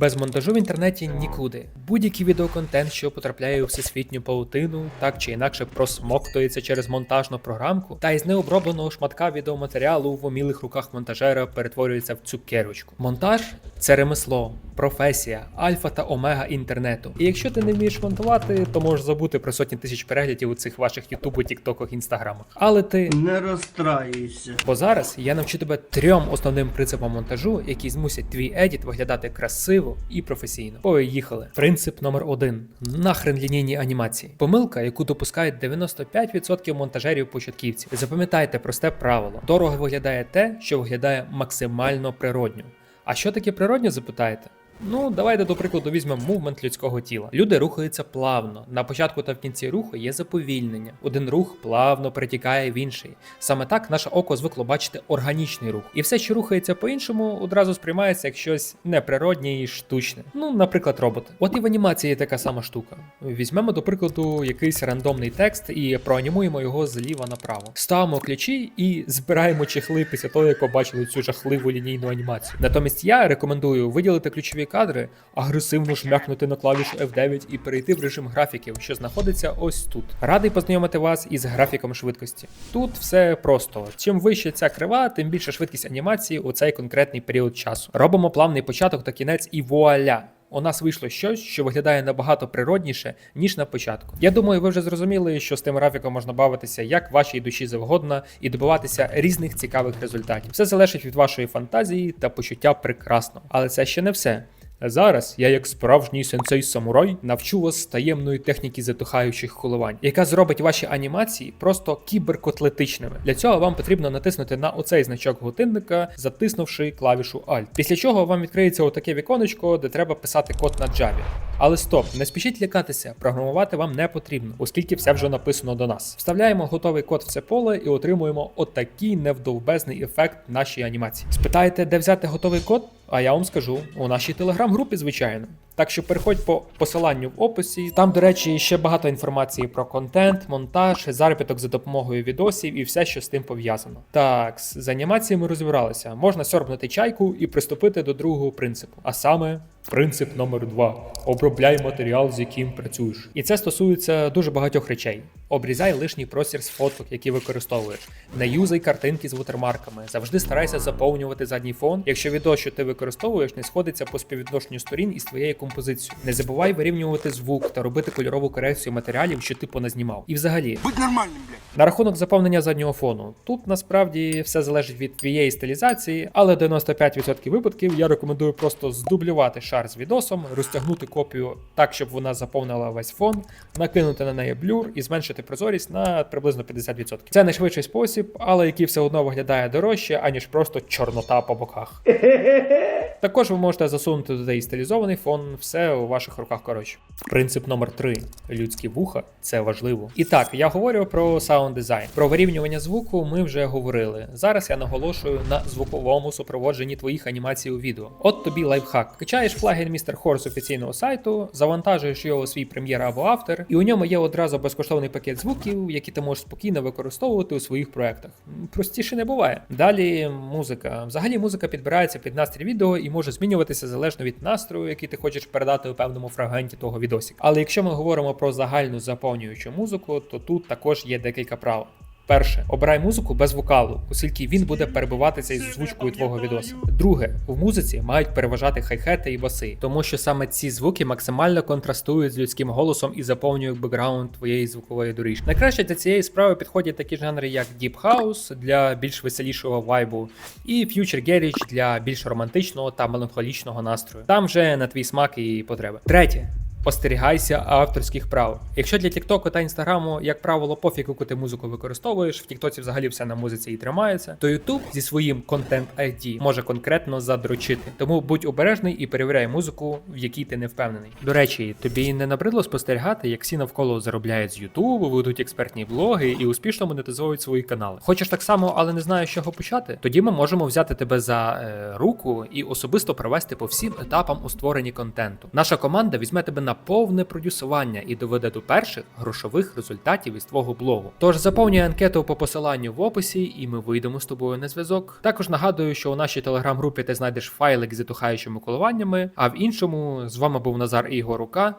Без монтажу в інтернеті нікуди. Будь-який відеоконтент, що потрапляє у всесвітню паутину, так чи інакше просмоктується через монтажну програмку, та із необробленого шматка відеоматеріалу в умілих руках монтажера перетворюється в цукерочку. Монтаж це ремесло, професія, альфа та омега інтернету. І якщо ти не вмієш монтувати, то можеш забути про сотні тисяч переглядів у цих ваших ютубу, тіктоках, інстаграмах. Але ти Не розстраюйся. Бо зараз я навчу тебе трьом основним принципам монтажу, які змусять твій едіт виглядати красиво і професійно. Поїхали. Принцип номер один: нахрен лінійні анімації. Помилка, яку допускають 95% монтажерів початківців. Запам'ятайте просте правило: дорого виглядає те, що виглядає максимально природньо. А що таке природньо, запитаєте? Ну, давайте до прикладу візьмемо мувмент людського тіла. Люди рухаються плавно. На початку та в кінці руху є заповільнення. Один рух плавно перетікає в інший. Саме так наше око звикло бачити органічний рух. І все, що рухається по-іншому, одразу сприймається як щось неприроднє і штучне. Ну, наприклад, роботи. От і в анімації така сама штука. Візьмемо до прикладу якийсь рандомний текст і проанімуємо його зліва направо. Ставимо ключі і збираємо чехли після того, як побачили цю жахливу лінійну анімацію. Натомість я рекомендую виділити ключові кадри, агресивно шмякнути на клавішу F9 і перейти в режим графіків, що знаходиться ось тут. Радий познайомити вас із графіком швидкості. Тут все просто. Чим вище ця крива, тим більша швидкість анімації у цей конкретний період часу. Робимо плавний початок та кінець і вуаля. У нас вийшло щось, що виглядає набагато природніше, ніж на початку. Я думаю, ви вже зрозуміли, що з тим графіком можна бавитися як вашій душі завгодно і добиватися різних цікавих результатів. Все залежить від вашої фантазії та почуття прекрасного. Але це ще не все. Зараз я, як справжній сенсей самурай, навчу вас таємної техніки затухаючих коливань, яка зробить ваші анімації просто кіберкотлетичними. Для цього вам потрібно натиснути на оцей значок годинника, затиснувши клавішу Alt. Після чого вам відкриється отаке віконечко, де треба писати код на Java. Але стоп, не спішіть лякатися, програмувати вам не потрібно, оскільки все вже написано до нас. Вставляємо готовий код в це поле і отримуємо отакий невдовбезний ефект нашій анімації. Спитаєте, де взяти готовий код? А я вам скажу у нашій телеграм-групі, звичайно. Так що переходь по посиланню в описі. Там, до речі, ще багато інформації про контент, монтаж, заробіток за допомогою відосів і все, що з тим пов'язано. Так, з анімаціями розібралися. Можна сьорбнути чайку і приступити до другого принципу. А саме принцип номер два: обробляй матеріал, з яким працюєш. І це стосується дуже багатьох речей. Обрізай лишній простір з фоток, які використовуєш. Не юзай картинки з вутермарками. Завжди старайся заповнювати задній фон, якщо відео, що ти використовуєш, не сходиться по співвідношенню сторін із твоєю композицією. Не забувай вирівнювати звук та робити кольорову корекцію матеріалів, що ти поназнімав. І взагалі, Будь нормальним, блядь. На рахунок заповнення заднього фону. Тут насправді все залежить від твоєї стилізації, але 95% випадків я рекомендую просто здублювати шар з відосом, розтягнути копію так, щоб вона заповнила весь фон, накинути на неї блюр і зменшити прозорість на приблизно 50%. Це найшвидший спосіб, але який все одно виглядає дорожче, аніж просто чорнота по боках. Також ви можете засунути туди і стилізований фон, все у ваших руках коротше. Принцип номер 3. Людські вуха це важливо. І так, я говорю про саунд дизайн. Про вирівнювання звуку ми вже говорили. Зараз я наголошую на звуковому супроводженні твоїх анімацій у відео. От тобі лайфхак. Качаєш плагін Mr. Horse з офіційного сайту, завантажуєш його у свій прем'єр або автор, і у ньому є одразу безкоштовний пакет звуків, які ти можеш спокійно використовувати у своїх проектах. Простіше не буває. Далі музика. Взагалі музика підбирається під настрій відео і може змінюватися залежно від настрою, який ти хочеш передати у певному фрагменті того відосіка. Але якщо ми говоримо про загальну заповнюючу музику, то тут також є декілька правил. Перше, обирай музику без вокалу, оскільки він буде перебиватися із звучкою твого відоса. Друге, в музиці мають переважати хай-хети і баси, тому що саме ці звуки максимально контрастують з людським голосом і заповнюють бекграунд твоєї звукової доріжки. Найкраще для цієї справи підходять такі жанри, як Deep House для більш веселішого вайбу, і Future Garage для більш романтичного та меланхолічного настрою. Там вже на твій смак і потреби. Третє. Остерігайся авторських прав. Якщо для Тіктоку та Інстаграму, як правило, пофіг, яку ти музику використовуєш, в Тіктоці взагалі все на музиці і тримається, то YouTube зі своїм Content ID може конкретно задрочити. Тому будь обережний і перевіряй музику, в якій ти не впевнений. До речі, тобі не набридло спостерігати, як всі навколо заробляють з YouTube, ведуть експертні блоги і успішно монетизують свої канали. Хочеш так само, але не знаєш, чого почати? Тоді ми можемо взяти тебе за е, руку і особисто провести по всім етапам у створенні контенту. Наша команда візьме тебе на повне продюсування і доведе до перших грошових результатів із твого блогу. Тож заповнюй анкету по посиланню в описі, і ми вийдемо з тобою на зв'язок. Також нагадую, що у нашій телеграм-групі ти знайдеш файлик з затухаючими коливаннями, а в іншому з вами був Назар Ігорука.